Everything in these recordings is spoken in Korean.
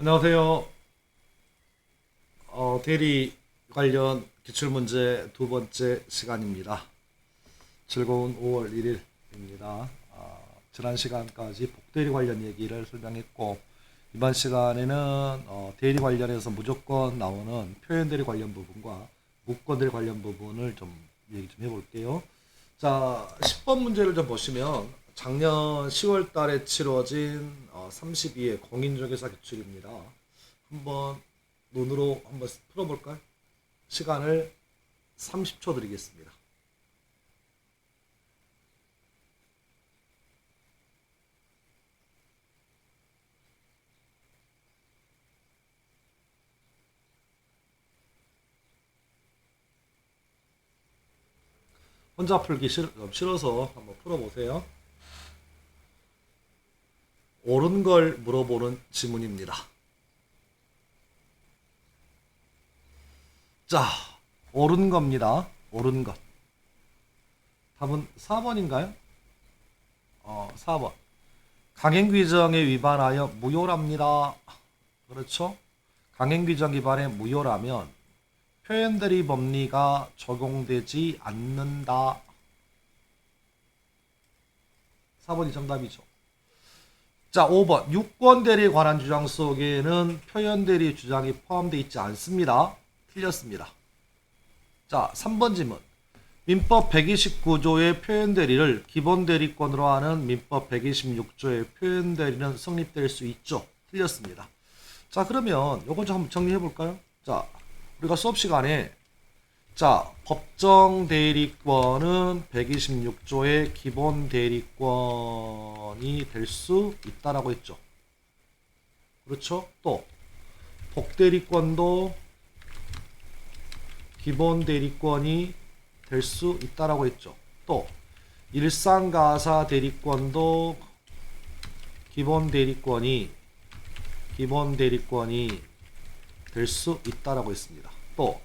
안녕하세요. 어, 대리 관련 기출 문제 두 번째 시간입니다. 즐거운 5월 1일입니다. 지난 시간까지 복대리 관련 얘기를 설명했고 이번 시간에는 어, 대리 관련해서 무조건 나오는 표현대리 관련 부분과 무권대리 관련 부분을 좀 얘기 좀 해볼게요. 자, 10번 문제를 좀 보시면 작년 10월 달에 치러진 어, 32회 공인중개사 기출입니다. 한번 눈으로 한번 풀어볼까요? 시간을 30초 드리겠습니다. 혼자 풀기 싫, 좀 싫어서 한번 풀어보세요. 옳은 걸 물어보는 지문입니다. 자, 옳은 겁니다. 옳은 것. 답은 4번인가요? 어, 4번. 강행규정에 위반하여 무효랍니다. 그렇죠? 강행규정 위반에 무효라면 표현들이 법리가 적용되지 않는다. 4번이 정답이죠. 자, 5번. 유권 대리에 관한 주장 속에는 표현 대리 주장이 포함되어 있지 않습니다. 틀렸습니다. 자, 3번 질문. 민법 129조의 표현 대리를 기본 대리권으로 하는 민법 126조의 표현 대리는 성립될 수 있죠. 틀렸습니다. 자, 그러면 요거 좀 한번 정리해 볼까요? 자, 우리가 수업 시간에 자, 법정 대리권은 126조의 기본 대리권이 될 수 있다라고 했죠. 그렇죠? 또 복대리권도 기본 대리권이 될 수 있다라고 했죠. 또 일상가사 대리권도 기본 대리권이 기본 대리권이 될 수 있다라고 했습니다. 또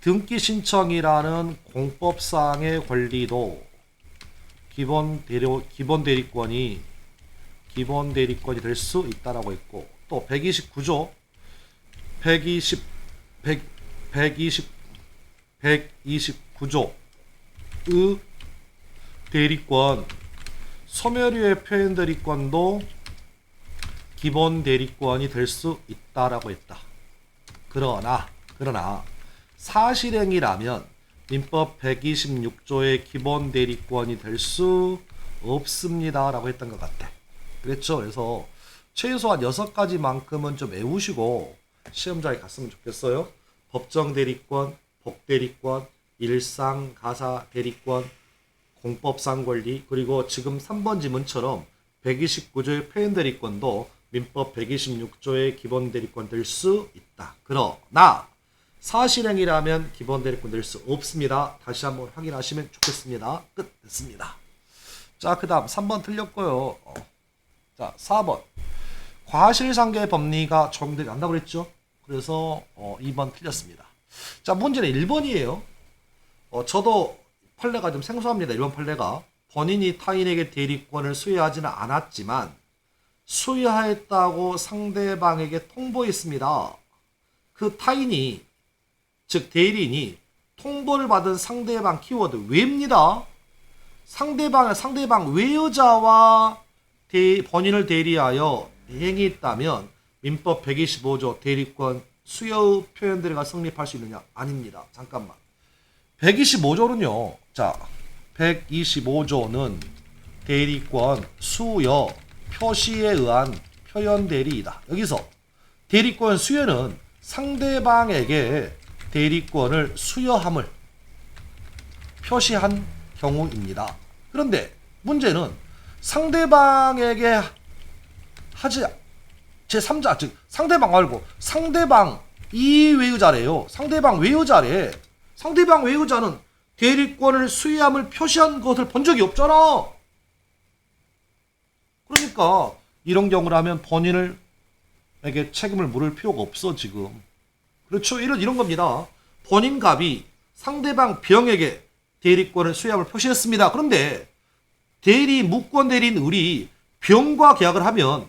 등기 신청이라는 공법상의 권리도 기본 대리 기본 대리권이 기본 대리권이 될 수 있다라고 했고 또 129조 120 100 120 129조의 대리권 소멸유의 표현 대리권도 기본 대리권이 될 수 있다라고 했다. 그러나 그러나 사실행위라면 민법 126조의 기본 대리권이 될 수 없습니다라고 했던 것 같아. 그랬죠. 그래서 최소한 여섯 가지만큼은 좀 외우시고 시험장에 갔으면 좋겠어요. 법정 대리권, 복 대리권, 일상 가사 대리권, 공법상 권리 그리고 지금 3번 지문처럼 129조의 표현 대리권도 민법 126조의 기본 대리권 될 수 있다. 그러나 사실행위라면 기본 대리권 될수 없습니다. 다시 한번 확인하시면 좋겠습니다. 끝 됐습니다. 자, 그 다음 3번 틀렸고요. 어. 자, 4번. 과실상계 법리가 적용되지 않다고 그랬죠? 그래서 어, 2번 틀렸습니다. 자, 문제는 1번이에요. 어, 저도 판례가 좀 생소합니다. 1번 판례가. 본인이 타인에게 대리권을 수여하지는 않았지만 수여하였다고 상대방에게 통보했습니다. 그 타인이 즉 대리인이 통보를 받은 상대방 키워드 왜입니다. 상대방 상대방 외여자와 대, 본인을 대리하여 행위했다면 민법 125조 대리권 수여 표현들과 성립할 수 있느냐? 아닙니다. 잠깐만. 125조는요. 자, 125조는 대리권 수여 표시에 의한 표현 대리이다. 여기서 대리권 수여는 상대방에게 대리권을 수여함을 표시한 경우입니다. 그런데 문제는 상대방에게 하지 제 3자 즉 상대방 말고 상대방 이 외유자래요. 상대방 외유자래. 상대방 외유자는 대리권을 수여함을 표시한 것을 본 적이 없잖아. 그러니까 이런 경우라면 본인을 에게 책임을 물을 필요가 없어 지금. 그렇죠. 이런 이런 겁니다. 본인 갑이 상대방 병에게 대리권을 수여함을 표시했습니다. 그런데 대리 무권 대리인 우리 병과 계약을 하면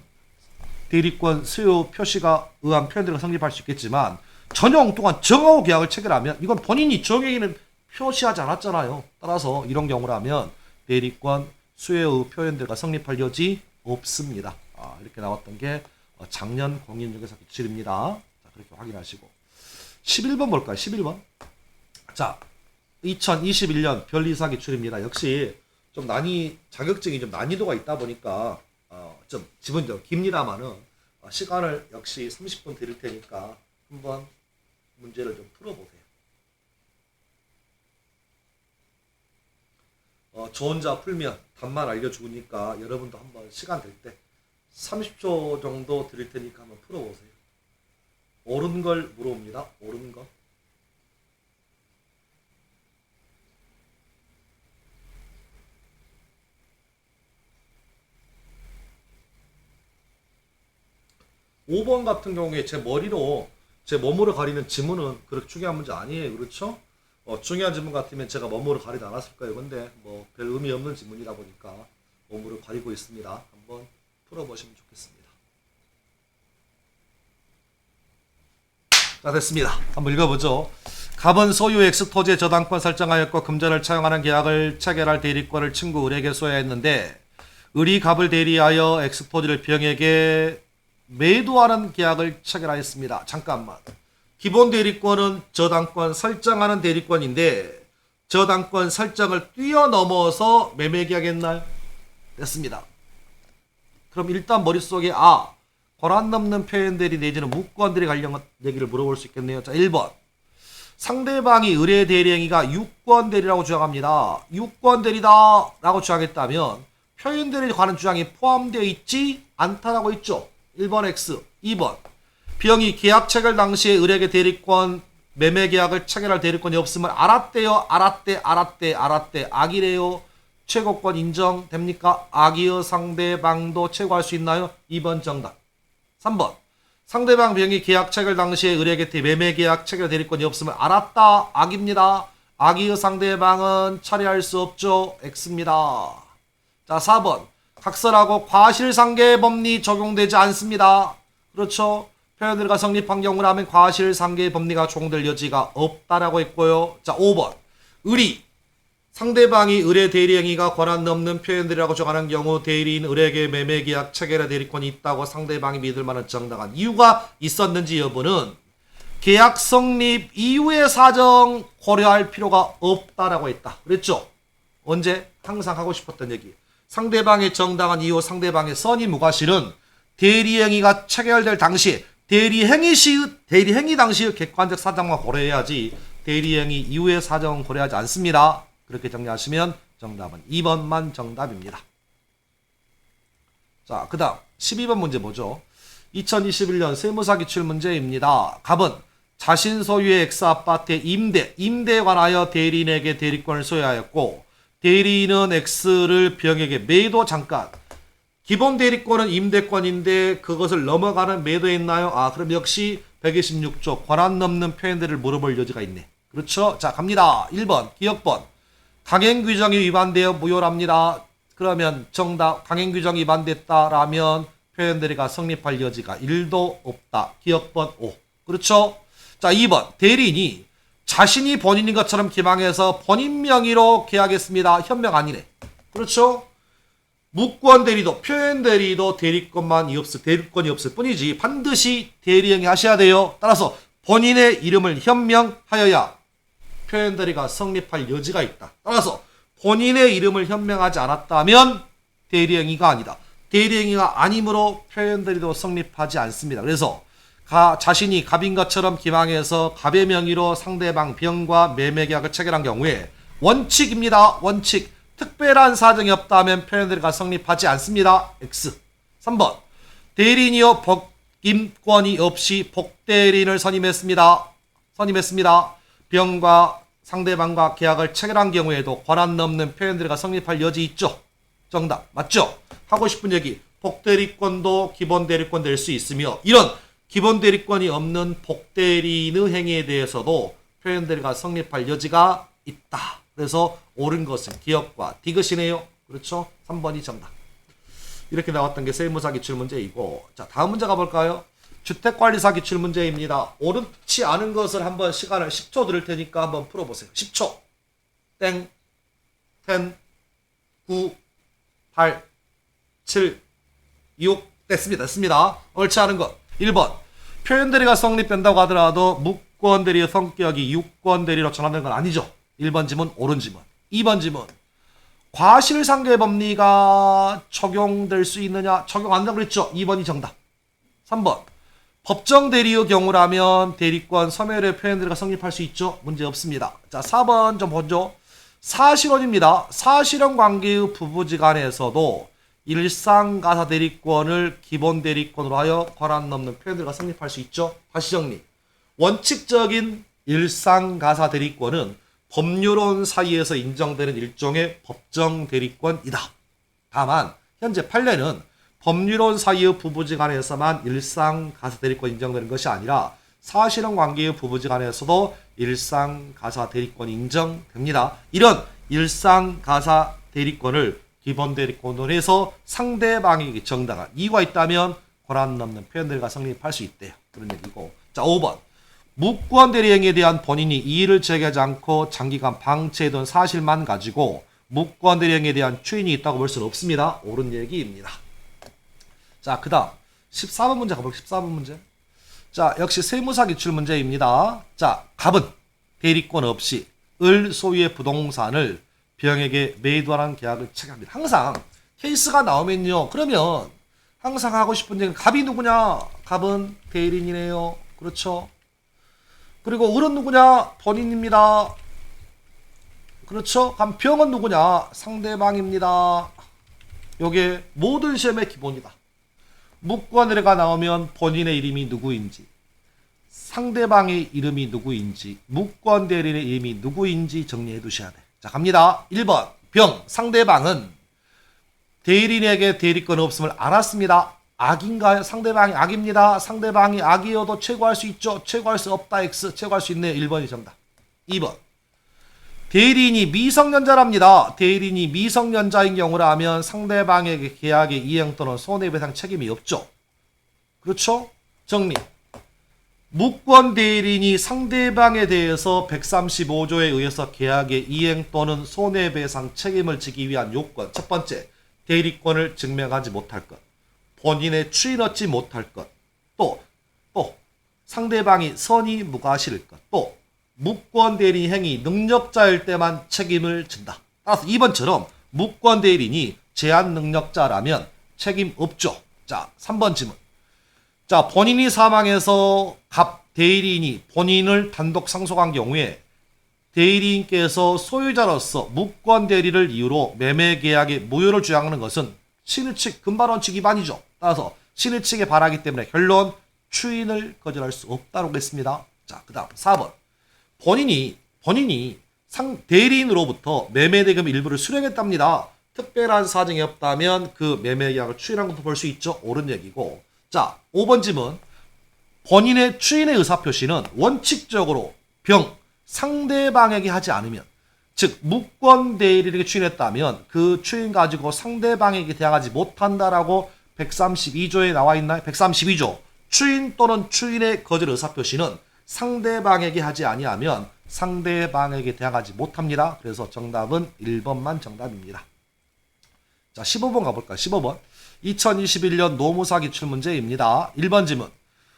대리권 수요 표시가 의한 표현들과 성립할 수 있겠지만 전용 동안 정하고 계약을 체결하면 이건 본인이 정액에는 표시하지 않았잖아요. 따라서 이런 경우라면 대리권 수요의 표현들과 성립할 여지 없습니다. 아, 이렇게 나왔던 게 어, 작년 공인중개사 기출입니다. 자, 그렇게 확인하시고 11번 볼까요? 11번. 자, 2021년 별이사 기출입니다. 역시 좀 난이 자격증이 좀 난이도가 있다 보니까 어, 좀 지분적으로 깁니다만은 어, 시간을 역시 30분 드릴 테니까 한번 문제를 좀 풀어보세요. 어, 저 혼자 풀면 답만 알려주니까 여러분도 한번 시간 될 때 30초 정도 드릴 테니까 한번 풀어보세요. 옳은 걸 물어봅니다. 옳은 거. 오 번 같은 경우에 제 머리로 제 몸으로 가리는 지문은 그렇게 중요한 문제 아니에요. 그렇죠? 어, 중요한 지문 같으면 제가 몸으로 가리지 않았을 거예요. 근데 뭐 별 의미 없는 지문이다 보니까 몸으로 가리고 있습니다. 한번 풀어보시면 좋겠습니다. 자 됐습니다. 한번 읽어보죠. 갑은 소유 토지의 저당권 설정하였고 금전을 차용하는 계약을 체결할 대리권을 친구 을에게 소유했는데 을이 갑을 대리하여 토지를 병에게 매도하는 계약을 체결하였습니다. 잠깐만. 기본 대리권은 저당권 설정하는 대리권인데 저당권 설정을 뛰어넘어서 매매 계약했나요? 됐습니다. 그럼 일단 머릿속에 아 권한 넘는 표현들이 내지는 무권들이 관련 얘기를 물어볼 수 있겠네요. 자 1번 상대방이 의뢰 대리행위가 유권 대리라고 주장합니다. 유권 대리다라고 주장했다면 표현들에 관한 주장이 포함되어 있지 않다라고 했죠. 1번 X, 2번 비영이 계약 체결 당시에 의뢰계 대리권 매매 계약을 체결할 대리권이 없음을 알았대요. 알았대, 알았대, 알았대. 악이래요. 최고권 인정됩니까? 악이요 상대방도 최고할 수 있나요? 2번 정답. 3번. 상대방 비영이 계약 체결 당시에 의뢰계 대 매매 계약 체결 대리권이 없음을 알았다. 악입니다. 악이요 상대방은 처리할 수 없죠. X입니다. 자, 4번. 각설하고 과실상계 법리 적용되지 않습니다. 그렇죠? 표현들과 성립한 경우라면 과실상계 법리가 적용될 여지가 없다라고 했고요. 자, 5번. 의리. 상대방이 의뢰 대리 행위가 권한 넘는 표현들이라고 정하는 경우 대리인 의뢰계 매매 계약 체결의 대리권이 있다고 상대방이 믿을 만한 정당한 이유가 있었는지 여부는 계약 성립 이후의 사정 고려할 필요가 없다라고 했다. 그랬죠? 언제? 항상 하고 싶었던 얘기. 상대방의 정당한 이유, 상대방의 선의 무과실은 대리 행위가 체결될 당시 대리 행위 시 대리 행위 당시의 객관적 사정만 고려해야지 대리 행위 이후의 사정은 고려하지 않습니다. 그렇게 정리하시면 정답은 2번만 정답입니다. 자, 그 다음 12번 문제 보죠. 2021년 세무사 기출 문제입니다. 갑은 자신 소유의 X아파트의 임대, 임대에 관하여 대리인에게 대리권을 소유하였고 대리인은 X를 병에게 매도 잠깐 기본 대리권은 임대권인데 그것을 넘어가는 매도했나요? 아 그럼 역시 126조 권한 넘는 표현들을 물어볼 여지가 있네. 그렇죠? 자 갑니다. 1번 기억번 강행 규정이 위반되어 무효랍니다. 그러면 정답 강행 규정이 위반됐다라면 표현들이가 성립할 여지가 1도 없다. 기억번 5. 그렇죠? 자 2번 대리인이 자신이 본인인 것처럼 기망해서 본인 명의로 계약했습니다. 현명 아니네. 그렇죠? 무권 대리도 표현 대리도 대리권만 없을 대리권이 없을 뿐이지 반드시 대리행위 하셔야 돼요. 따라서 본인의 이름을 현명하여야 표현 대리가 성립할 여지가 있다. 따라서 본인의 이름을 현명하지 않았다면 대리행위가 아니다. 대리행위가 아니므로 표현 대리도 성립하지 않습니다. 그래서 가, 자신이 갑인 것처럼 기망해서 갑의 명의로 상대방 병과 매매 계약을 체결한 경우에 원칙입니다. 원칙. 특별한 사정이 없다면 표현들이가 성립하지 않습니다. X. 3번. 대리인이요 법임권이 없이 복대리인을 선임했습니다. 선임했습니다. 병과 상대방과 계약을 체결한 경우에도 권한 넘는 표현들이가 성립할 여지 있죠. 정답. 맞죠? 하고 싶은 얘기. 복대리권도 기본 대리권 될 수 있으며 이런 기본 대리권이 없는 복대리인의 행위에 대해서도 표현대리가 성립할 여지가 있다. 그래서 옳은 것은 기업과 디귿이네요. 그렇죠? 3번이 정답. 이렇게 나왔던 게 세무사 기출 문제이고 자 다음 문제 가볼까요? 주택관리사 기출 문제입니다. 옳지 않은 것을 한번 시간을 10초 드릴 테니까 한번 풀어보세요. 10초. 땡. 10 9 8 7 6 됐습니다. 됐습니다. 옳지 않은 것. 1번. 표현 대리가 성립된다고 하더라도 무권 대리의 성격이 유권 대리로 전환되는 건 아니죠. 1번 지문 옳은 지문. 2번 지문. 과실상계 법리가 적용될 수 있느냐? 적용 안 된다고 그랬죠. 2번이 정답. 3번 법정 대리의 경우라면 대리권 섬유의 표현들과 성립할 수 있죠. 문제 없습니다. 자, 4번 좀 보죠. 사실혼입니다. 사실혼 관계의 부부지간에서도 일상가사 대리권을 기본 대리권으로 하여 권한 넘는 표현들과 성립할 수 있죠. 다시 정리. 원칙적인 일상가사 대리권은 법률론 사이에서 인정되는 일종의 법정 대리권이다. 다만 현재 판례는 법률론 사이의 부부지간에서만 일상 가사 대리권 인정되는 것이 아니라 사실혼 관계의 부부지간에서도 일상 가사 대리권 인정됩니다. 이런 일상 가사 대리권을 기본 대리권으로 해서 상대방에게 정당한 이유가 있다면 권한 넘는 표현들과 성립할 수 있대요. 그런 얘기고. 자, 5번. 무권 대리행위에 대한 본인이 이의를 제기하지 않고 장기간 방치해둔 사실만 가지고 무권 대리행위에 대한 추인이 있다고 볼 수는 없습니다. 옳은 얘기입니다. 자, 그 다음 14번 문제 가볼게요. 14번 문제. 자, 역시 세무사 기출 문제입니다. 자, 갑은 대리권 없이 을 소유의 부동산을 병에게 매도하는 계약을 체결합니다. 항상 케이스가 나오면요. 그러면 항상 하고 싶은 얘기는 갑이 누구냐? 갑은 대리인이네요. 그렇죠? 그리고 을은 누구냐? 본인입니다. 그렇죠? 그럼 병은 누구냐? 상대방입니다. 요게 모든 시험의 기본이다. 묵관의가 나오면 본인의 이름이 누구인지, 상대방의 이름이 누구인지, 묵권 대리인의 이름이 누구인지 정리해 두셔야 돼. 자, 갑니다. 1번. 병. 상대방은 대리인에게 대리권 없음을 알았습니다. 악인가요? 상대방이 악입니다. 상대방이 악이어도 최고할 수 있죠. 최고할 수 없다. X. 최고할 수 있네요. 1번이 정답. 2번. 대리인이 미성년자랍니다. 대리인이 미성년자인 경우라면 상대방에게 계약의 이행 또는 손해배상 책임이 없죠. 그렇죠? 정리. 무권 대리인이 상대방에 대해서 135조에 의해서 계약의 이행 또는 손해배상 책임을 지기 위한 요건. 첫 번째, 대리권을 증명하지 못할 것. 본인의 추인 얻지 못할 것. 또, 또, 상대방이 선의 무과실일 것. 또, 무권 대리인 행위 능력자일 때만 책임을 진다. 따라서 2번처럼 무권 대리인이 제한 능력자라면 책임 없죠. 자, 3번 질문. 자, 본인이 사망해서 갑 대리인이 본인을 단독 상속한 경우에 대리인께서 소유자로서 무권 대리를 이유로 매매 계약의 무효를 주장하는 것은 신의 측 금반원칙 위반이죠. 따라서 신의 측에 바라기 때문에 결론 추인을 거절할 수 없다고 했습니다. 자, 그 다음 4번. 본인이 본인이 상 대리인으로부터 매매 대금 일부를 수령했답니다. 특별한 사정이 없다면 그 매매 계약을 추인한 것도 볼 수 있죠. 옳은 얘기고. 자, 5번 질문. 본인의 추인의 의사 표시는 원칙적으로 병 상대방에게 하지 않으면 즉 무권 대리인에게 추인했다면 그 추인 가지고 상대방에게 대항하지 못한다라고 132조에 나와 있나요? 132조. 추인 또는 추인의 거절 의사 표시는 상대방에게 하지 아니하면 상대방에게 대항하지 못합니다. 그래서 정답은 1번만 정답입니다. 자, 15번 가볼까요? 15번. 2021년 노무사 기출 문제입니다. 1번 지문.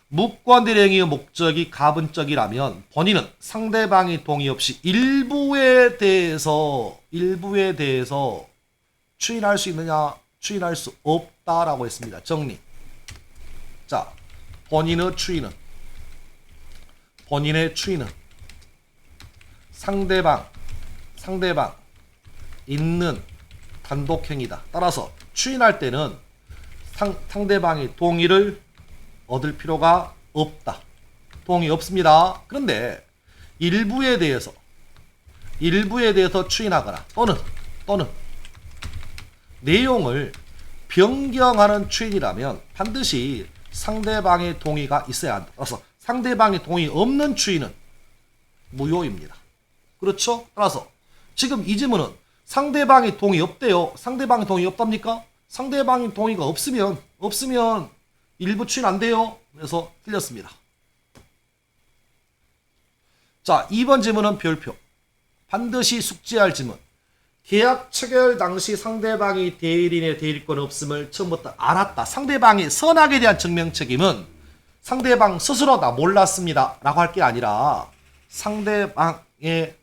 무권대행위의 목적이 가분적이라면 본인은 상대방의 동의 없이 일부에 대해서 일부에 대해서 추인할 수 있느냐 추인할 수 없다라고 했습니다. 정리. 자, 본인의 추인은 본인의 추인은 상대방 상대방 있는 단독 행위다. 따라서 추인할 때는 상, 상대방의 동의를 얻을 필요가 없다. 동의 없습니다. 그런데 일부에 대해서 일부에 대해서 추인하거나 또는 또는 내용을 변경하는 추인이라면 반드시 상대방의 동의가 있어야 한다. 따라서 상대방의 동의 없는 추인은 무효입니다. 그렇죠? 따라서 지금 이 질문은 상대방의 동의 없대요. 상대방의 동의 없답니까? 상대방이 동의가 없으면 없으면 일부 추인 안 돼요. 그래서 틀렸습니다. 자, 2번 질문은 별표. 반드시 숙지할 질문. 계약 체결 당시 상대방이 대리인의 대리권 없음을 처음부터 알았다. 상대방이 선악에 대한 증명 책임은 상대방 스스로 나 몰랐습니다. 라고 할 게 아니라 상대방의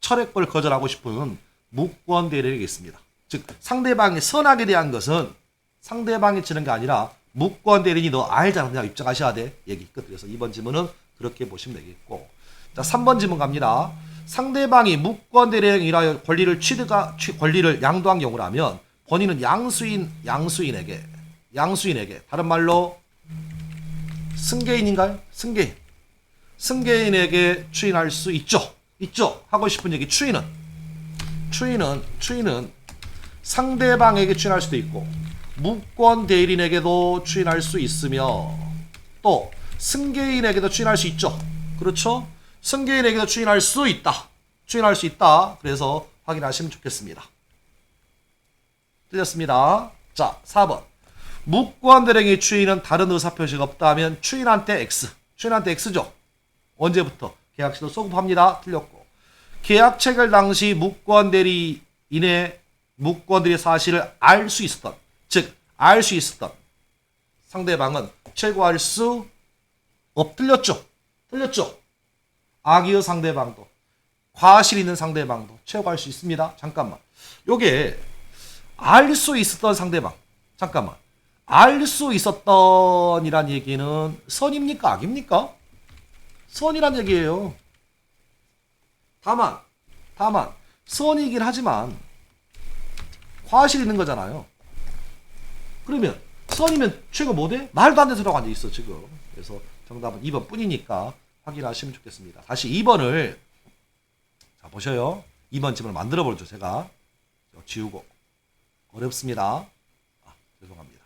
철회권을 거절하고 싶은 무권 대리인에게 있습니다. 즉 상대방의 선악에 대한 것은 상대방이 치는 게 아니라 무권 대리인이 너 알잖아. 그냥 입장하셔야 돼. 얘기 끝. 그래서 2번 질문은 그렇게 보시면 되겠고. 자, 3번 질문 갑니다. 상대방이 무권 대리인이라 권리를 취득하 취, 권리를 양도한 경우라면 본인은 양수인 양수인에게 양수인에게 다른 말로 승계인인가요? 승계인. 승계인에게 추인할 수 있죠. 있죠. 하고 싶은 얘기 추인은 추인은 추인은 상대방에게 추인할 수도 있고 무권 대리인에게도 추인할 수 있으며 또 승계인에게도 추인할 수 있죠. 그렇죠? 승계인에게도 추인할 수 있다. 추인할 수 있다. 그래서 확인하시면 좋겠습니다. 틀렸습니다. 자, 4번. 무권 대리인의 추인은 다른 의사표시가 없다면 추인한테 X. 추인한테 X죠. 언제부터? 계약 시도 소급합니다. 틀렸고. 계약 체결 당시 무권 대리인의 무권들의 사실을 알 수 있었던, 즉, 알 수 있었던 상대방은 최고할 수 없, 틀렸죠? 틀렸죠? 악의의 상대방도, 과실 있는 상대방도 최고할 수 있습니다. 잠깐만. 요게, 알 수 있었던 상대방. 잠깐만. 알 수 있었던 이란 얘기는 선입니까? 악입니까? 선이란 얘기예요. 다만, 다만, 선이긴 하지만, 과실 있는 거잖아요. 그러면, 선이면 최고 뭐대? 말도 안 되는 소리가 앉아 있어, 지금. 그래서 정답은 2번 뿐이니까 확인하시면 좋겠습니다. 다시 2번을, 자, 보셔요. 2번 집을 만들어 보죠, 제가. 지우고. 어렵습니다. 아, 죄송합니다.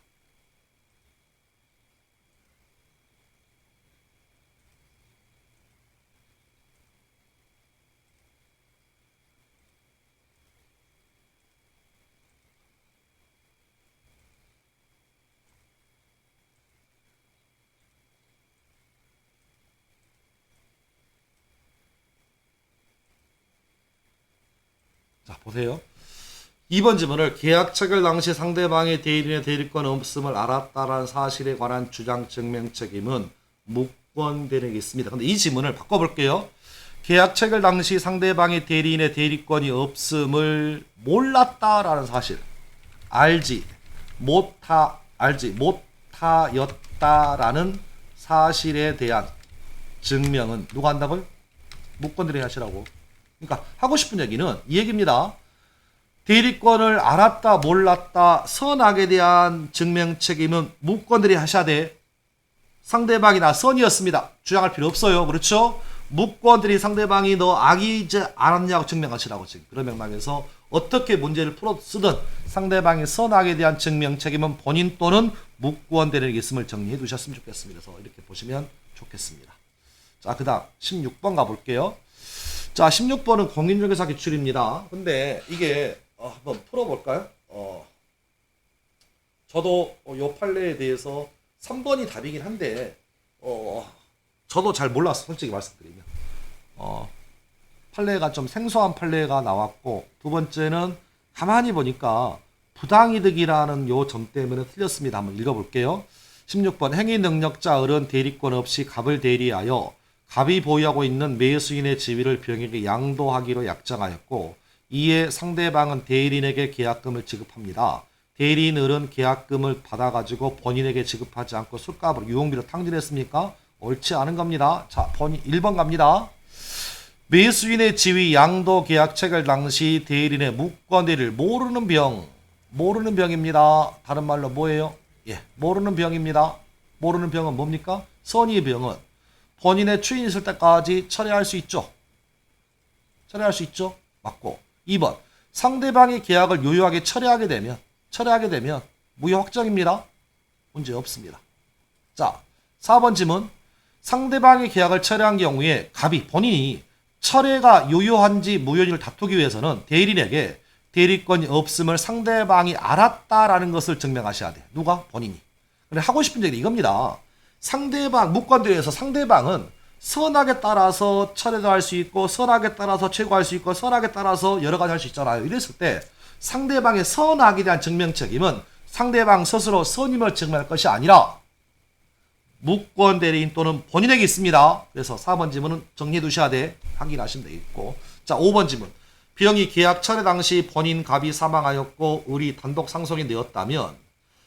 자, 보세요. 2번 질문을 계약 체결 당시 상대방의 대리인의 대리권 없음을 알았다라는 사실에 관한 주장 증명 책임은 무권 대리인에게 있습니다. 근데 이 질문을 바꿔볼게요. 계약 체결 당시 상대방의 대리인의 대리권이 없음을 몰랐다라는 사실, 알지 못하 알지 못하였다라는 사실에 대한 증명은 누가 한다고요? 무권 대리인 하시라고. 그러니까 하고 싶은 얘기는 이 얘기입니다. 대리권을 알았다 몰랐다 선악에 대한 증명 책임은 무권들이 하셔야 돼. 상대방이 나 선이었습니다. 주장할 필요 없어요. 그렇죠? 무권들이 상대방이 너 악이지 않았냐고 증명하시라고 지금 그런 맥락에서 어떻게 문제를 풀어 쓰든 상대방의 선악에 대한 증명 책임은 본인 또는 무권들에게 있음을 정리해 두셨으면 좋겠습니다. 그래서 이렇게 보시면 좋겠습니다. 자, 그 다음 16번 가볼게요. 자, 16번은 공인중개사 기출입니다. 근데 이게 어, 한번 풀어볼까요? 어, 저도 어, 요 판례에 대해서 3번이 답이긴 한데 어, 저도 잘 몰랐어 솔직히 말씀드리면 어, 판례가 좀 생소한 판례가 나왔고 두 번째는 가만히 보니까 부당이득이라는 요 점 때문에 틀렸습니다. 한번 읽어볼게요. 16번 행위 능력자 어른 대리권 없이 갑을 대리하여 갑이 보유하고 있는 매수인의 지위를 병에게 양도하기로 약정하였고 이에 상대방은 대리인에게 계약금을 지급합니다. 대리인은 계약금을 받아가지고 본인에게 지급하지 않고 술값으로 유흥비로 탕진했습니까? 옳지 않은 겁니다. 자, 본인 1번 갑니다. 매수인의 지위 양도 계약 체결 당시 대리인의 무권 대리를 모르는 병, 모르는 병입니다. 다른 말로 뭐예요? 예, 모르는 병입니다. 모르는 병은 뭡니까? 선의의 병은 본인의 추인이 있을 때까지 처리할 수 있죠. 처리할 수 있죠. 맞고. 2번. 상대방의 계약을 유효하게 처리하게 되면 처리하게 되면 무효 확정입니다. 문제 없습니다. 자, 4번 질문. 상대방의 계약을 처리한 경우에 갑이 본인이 철회가 유효한지 무효인지를 다투기 위해서는 대리인에게 대리권이 없음을 상대방이 알았다라는 것을 증명하셔야 돼. 누가? 본인이. 근데 하고 싶은 얘기 이겁니다. 상대방, 무권대에서 상대방은 선악에 따라서 철회도 할 수 있고, 선악에 따라서 최고할 수 있고, 선악에 따라서 여러 가지 할 수 있잖아요. 이랬을 때 상대방의 선악에 대한 증명 책임은 상대방 스스로 선임을 증명할 것이 아니라 무권 대리인 또는 본인에게 있습니다. 그래서 4번 지문은 정리해 두셔야 돼. 확인하시면 되겠고. 자, 5번 지문. 비영이 계약 철회 당시 본인 갑이 사망하였고 을이 단독 상속이 되었다면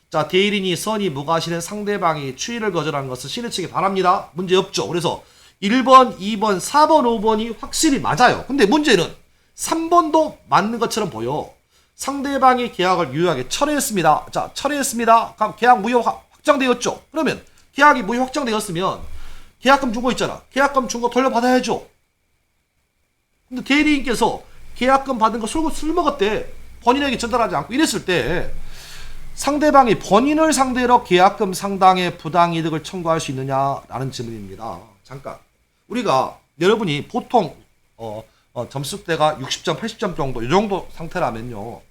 자, 대리인이 선이 무과실은 상대방이 추의를 거절한 것은 신의 측에 반합니다. 문제 없죠. 그래서 1번, 2번, 4번, 5번이 확실히 맞아요. 근데 문제는 3번도 맞는 것처럼 보여. 상대방이 계약을 유효하게 철회했습니다. 자, 철회했습니다. 그럼 계약 무효 확- 확정되었죠. 그러면 계약이 무효 확정되었으면 계약금 준 거 있잖아. 계약금 준 거 돌려받아야죠. 근데 대리인께서 계약금 받은 거 술, 술 먹었대. 본인에게 전달하지 않고 이랬을 때 상대방이 본인을 상대로 계약금 상당의 부당 이득을 청구할 수 있느냐라는 질문입니다. 잠깐. 우리가 여러분이 보통 어, 어, 점수대가 60점, 80점 정도 이 정도 상태라면요.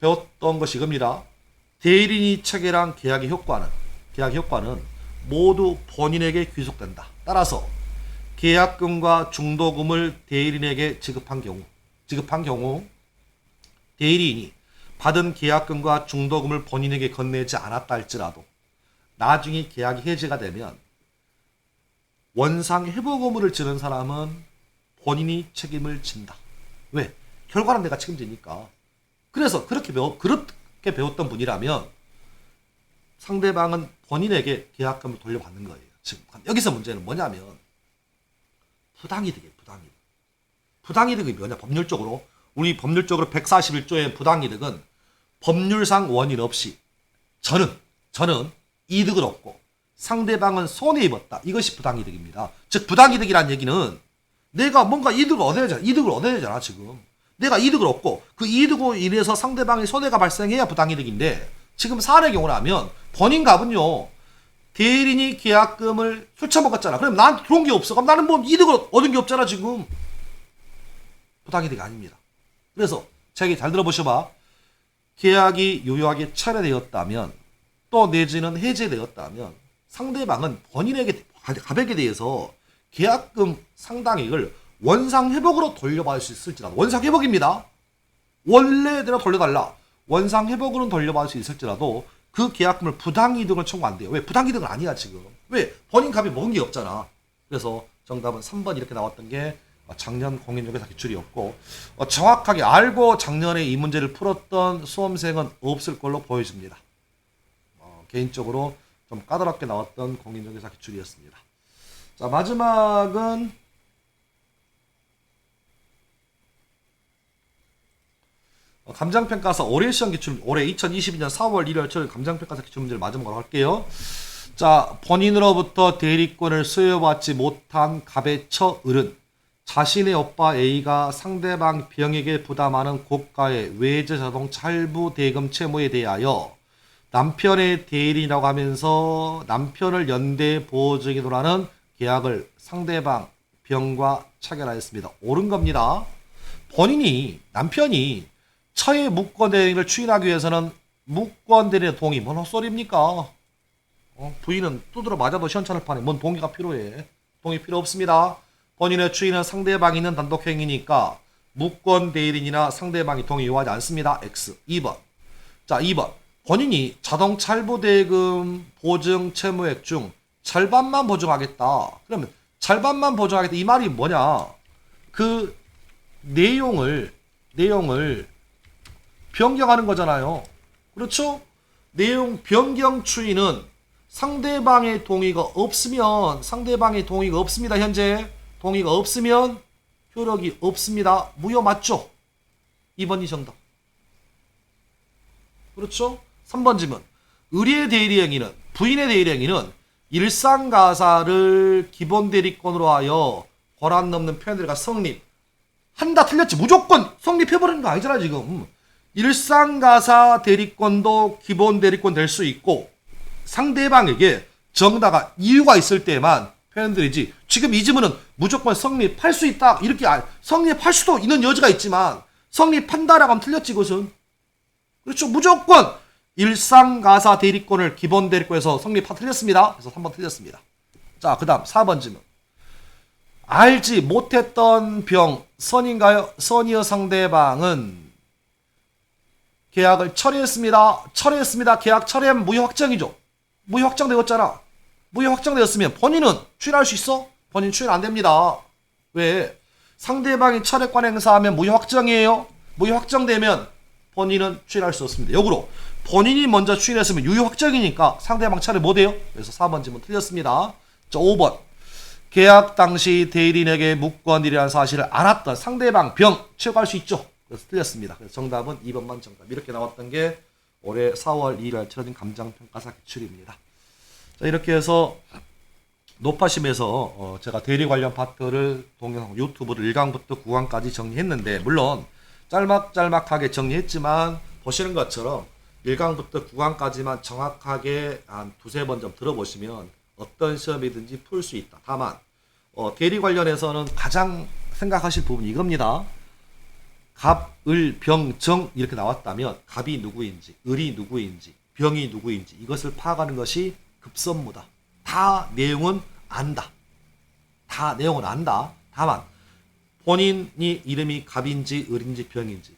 배웠던 것이 이겁니다. 대리인이 체결한 계약의 효과는 계약 효과는 모두 본인에게 귀속된다. 따라서 계약금과 중도금을 대리인에게 지급한 경우 지급한 경우 대리인이 받은 계약금과 중도금을 본인에게 건네지 않았다 할지라도 나중에 계약이 해지가 되면 원상 회복 의무를 지는 사람은 본인이 책임을 진다. 왜? 결과는 내가 책임지니까. 그래서 그렇게 배워 그렇게 배웠던 분이라면 상대방은 본인에게 계약금을 돌려받는 거예요. 지금 여기서 문제는 뭐냐면 부당이득이에요. 부당이득. 부당이득이 뭐냐? 법률적으로 우리 법률적으로 141조의 부당이득은 법률상 원인 없이 저는 저는 이득을 얻고 상대방은 손해 입었다. 이것이 부당이득입니다. 즉 부당이득이란 얘기는 내가 뭔가 이득을 얻어야 되잖아. 이득을 얻어야 되잖아, 지금. 내가 이득을 얻고 그 이득으로 인해서 상대방의 손해가 발생해야 부당이득인데 지금 사안의 경우라면 본인 갑은요. 대리인이 계약금을 훔쳐먹었잖아. 그럼 나한테 들어온 게 없어. 그럼 나는 뭐 이득을 얻은 게 없잖아, 지금. 부당이득이 아닙니다. 그래서 자 얘기 잘 들어보셔봐. 계약이 유효하게 철회되었다면 또 내지는 해제되었다면 상대방은 본인에게 가백에 대해서 계약금 상당액을 원상 회복으로 돌려받을 수 있을지라도 원상 회복입니다. 원래대로 돌려달라. 원상 회복으로 돌려받을 수 있을지라도 그 계약금을 부당이득을 청구 안 돼요. 왜 부당이득은 아니야 지금. 왜 본인 값이 먹은 게 없잖아. 그래서 정답은 3번 이렇게 나왔던 게 작년 공인중개사 기출이었고 어, 정확하게 알고 작년에 이 문제를 풀었던 수험생은 없을 걸로 보여집니다. 어, 개인적으로 좀 까다롭게 나왔던 공인중개사 기출이었습니다. 자 마지막은 어, 감장평가사 올해 시험 기출 올해 2022년 4월 1일 절 감장평가사 기출 문제를 마지막으로 할게요. 자 본인으로부터 대리권을 수여받지 못한 갑의 처 을은 자신의 오빠 A가 상대방 B형에게 부담하는 고가의 외제 자동차 할부 대금 채무에 대하여 남편의 대리인이라고 하면서 남편을 연대 보호적이도라는 계약을 상대방 B형과 체결하였습니다. 옳은 겁니다. 본인이 남편이 처의 무권 대리를 추인하기 위해서는 무권 대리의 동의 뭔 헛소리입니까? 어, 부인은 두드러 맞아도 시원찮을 판에 뭔 동의가 필요해? 동의 필요 없습니다. 본인의 추인은 상대방이 있는 단독행위니까 무권 대리인이나 상대방이 동의 요하지 않습니다. X. 2번. 자, 2번. 본인이 자동차 할부 대금 보증 채무액 중 절반만 보증하겠다. 그러면 절반만 보증하겠다. 이 말이 뭐냐? 그 내용을 내용을 변경하는 거잖아요. 그렇죠? 내용 변경 추이는 상대방의 동의가 없으면 상대방의 동의가 없습니다. 현재 동의가 없으면 효력이 없습니다. 무효 맞죠? 2번이 정답. 그렇죠? 3번 질문. 의리의 대리 행위는 부인의 대리 행위는 일상가사를 기본 대리권으로 하여 권한 넘는 표현들과 성립 한다 틀렸지 무조건 성립해버리는 거 아니잖아 지금 일상가사 대리권도 기본 대리권 될 수 있고 상대방에게 정다가 이유가 있을 때만 표현들이지 지금 이 질문은 무조건 성립할 수 있다 이렇게 아- 성립할 수도 있는 여지가 있지만 성립한다라고 하면 틀렸지 그것은. 그렇죠. 무조건 일상가사 대리권을 기본 대리권에서 성립하 틀렸습니다. 그래서 3번 틀렸습니다. 자, 그 다음 4번 질문. 알지 못했던 병 선인가요? 선이여 상대방은 계약을 철회했습니다. 철회했습니다. 계약 철회하면 무효 확정이죠. 무효 확정되었잖아. 무효 확정되었으면 본인은 추인할 수 있어? 본인 추인 안 됩니다. 왜? 상대방이 철회권 행사하면 무효 확정이에요. 무효 확정되면 본인은 추인할 수 없습니다. 역으로 본인이 먼저 추인했으면 유효 확정이니까 상대방 차례 못 해요. 그래서 4번 질문 틀렸습니다. 자 5번 계약 당시 대리인에게 무권이라는 사실을 알았던 상대방 병 취업할 수 있죠. 그래서 틀렸습니다. 그래서 정답은 2번만 정답. 이렇게 나왔던 게 올해 4월 2일 치러진 감정평가사 기출입니다. 자 이렇게 해서 노파심에서 어, 제가 대리 관련 파트를 동영상 유튜브를 1강부터 9강까지 정리했는데 물론 짤막짤막하게 정리했지만 보시는 것처럼 1강부터 9강까지만 정확하게 한 두세 번 좀 들어보시면 어떤 시험이든지 풀 수 있다. 다만 어, 대리 관련해서는 가장 생각하실 부분이 이겁니다. 갑, 을, 병, 정 이렇게 나왔다면 갑이 누구인지, 을이 누구인지, 병이 누구인지 이것을 파악하는 것이 급선무다. 다 내용은 안다. 다 내용은 안다. 다만 본인이 이름이 갑인지 을인지 병인지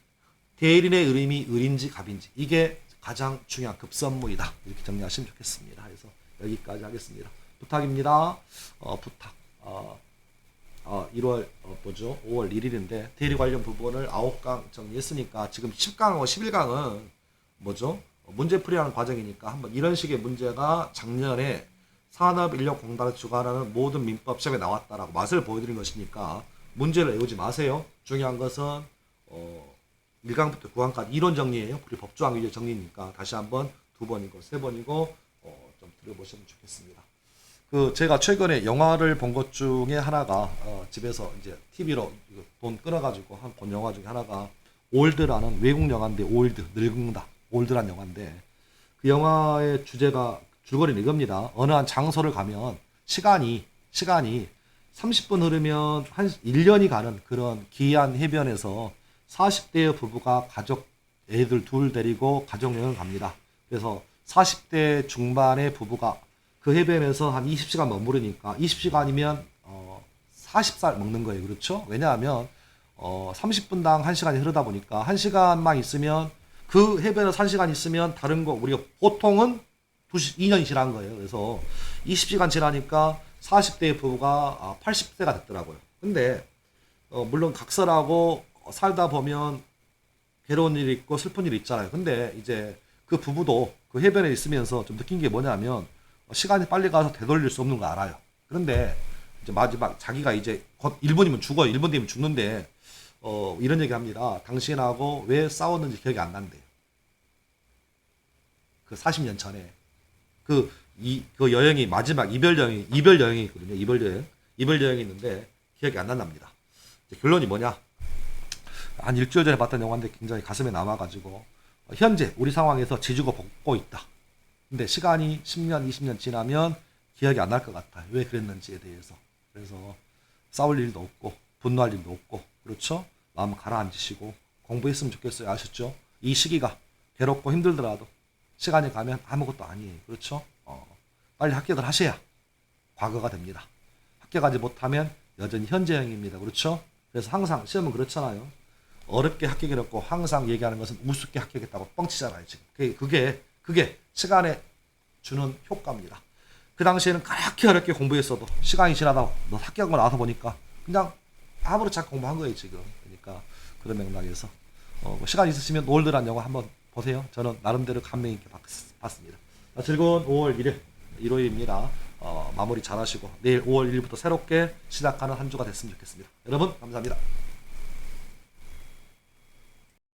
대리인의 이름이 을인지 갑인지 이게 가장 중요한 급선무이다. 이렇게 정리하시면 좋겠습니다. 그래서 여기까지 하겠습니다. 부탁입니다. 어, 부탁. 어, 어, 1월 어, 뭐죠? 5월 1일인데 대리 관련 부분을 9강 정리했으니까 지금 10강하고 11강은 뭐죠? 어, 문제풀이하는 과정이니까 한번 이런 식의 문제가 작년에 산업인력공단을 주관하는 모든 민법 시험에 나왔다라고 맛을 보여드린 것이니까 문제를 외우지 마세요. 중요한 것은 어, 1강부터 9강까지 이론 정리예요. 우리 법조항 위주 정리니까 다시 한번 두 번이고 세 번이고 어, 좀 들어보시면 좋겠습니다. 그 제가 최근에 영화를 본 것 중에 하나가 어, 집에서 이제 TV로 돈 끊어가지고 한 본 영화 중에 하나가 올드라는 외국 영화인데 올드 늙은다 올드란 영화인데 그 영화의 주제가 줄거리는 이겁니다. 어느 한 장소를 가면 시간이 시간이 30분 흐르면 한 1년이 가는 그런 기이한 해변에서 40대의 부부가 가족 애들 둘 데리고 가족 여행을 갑니다. 그래서 40대 중반의 부부가 그 해변에서 한 20시간 머무르니까 20시간이면 어 40살 먹는 거예요. 그렇죠? 왜냐하면 어 30분당 1시간이 흐르다 보니까 1시간만 있으면 그 해변에서 1시간 있으면 다른 거 우리가 보통은 2시, 2년이 지난 거예요. 그래서 20시간 지나니까 40대의 부부가 80세가 됐더라고요. 근데 어 물론 각설하고 살다 보면 괴로운 일이 있고 슬픈 일이 있잖아요. 근데 이제 그 부부도 그 해변에 있으면서 좀 느낀 게 뭐냐면 시간이 빨리 가서 되돌릴 수 없는 거 알아요. 그런데 이제 마지막 자기가 이제 곧 1분이면 죽어요. 1분 뒤면 죽는데 어 이런 얘기 합니다. 당신하고 왜 싸웠는지 기억이 안 난대요. 그 40년 전에 그 이 그 여행이 마지막 이별 여행 이별 여행이 있거든요. 이별 여행 이별 여행이 있는데 기억이 안 난답니다. 결론이 뭐냐? 한 일주일 전에 봤던 영화인데 굉장히 가슴에 남아가지고 현재 우리 상황에서 지주고 볶고 있다. 근데 시간이 10년, 20년 지나면 기억이 안 날 것 같아. 왜 그랬는지에 대해서. 그래서 싸울 일도 없고 분노할 일도 없고 그렇죠? 마음 가라앉으시고 공부했으면 좋겠어요. 아셨죠? 이 시기가 괴롭고 힘들더라도 시간이 가면 아무것도 아니에요. 그렇죠? 어, 빨리 합격을 하셔야 과거가 됩니다. 합격하지 못하면 여전히 현재형입니다. 그렇죠? 그래서 항상 시험은 그렇잖아요. 어렵게 합격해놓고 항상 얘기하는 것은 우습게 합격했다고 뻥치잖아요. 지금 그게 그게, 그게 시간에 주는 효과입니다. 그 당시에는 그렇게 어렵게 공부했어도 시간이 지나다 너 합격하고 나서 보니까 그냥 아무렇지 않게 공부한 거예요 지금. 그러니까 그런 맥락에서 어, 뭐 시간 있으시면 올드란 영화 한번 보세요. 저는 나름대로 감명 있게 봤, 봤습니다. 자, 즐거운 5월 1일 일요일입니다. 어, 마무리 잘 하시고 내일 5월 1일부터 새롭게 시작하는 한 주가 됐으면 좋겠습니다. 여러분 감사합니다.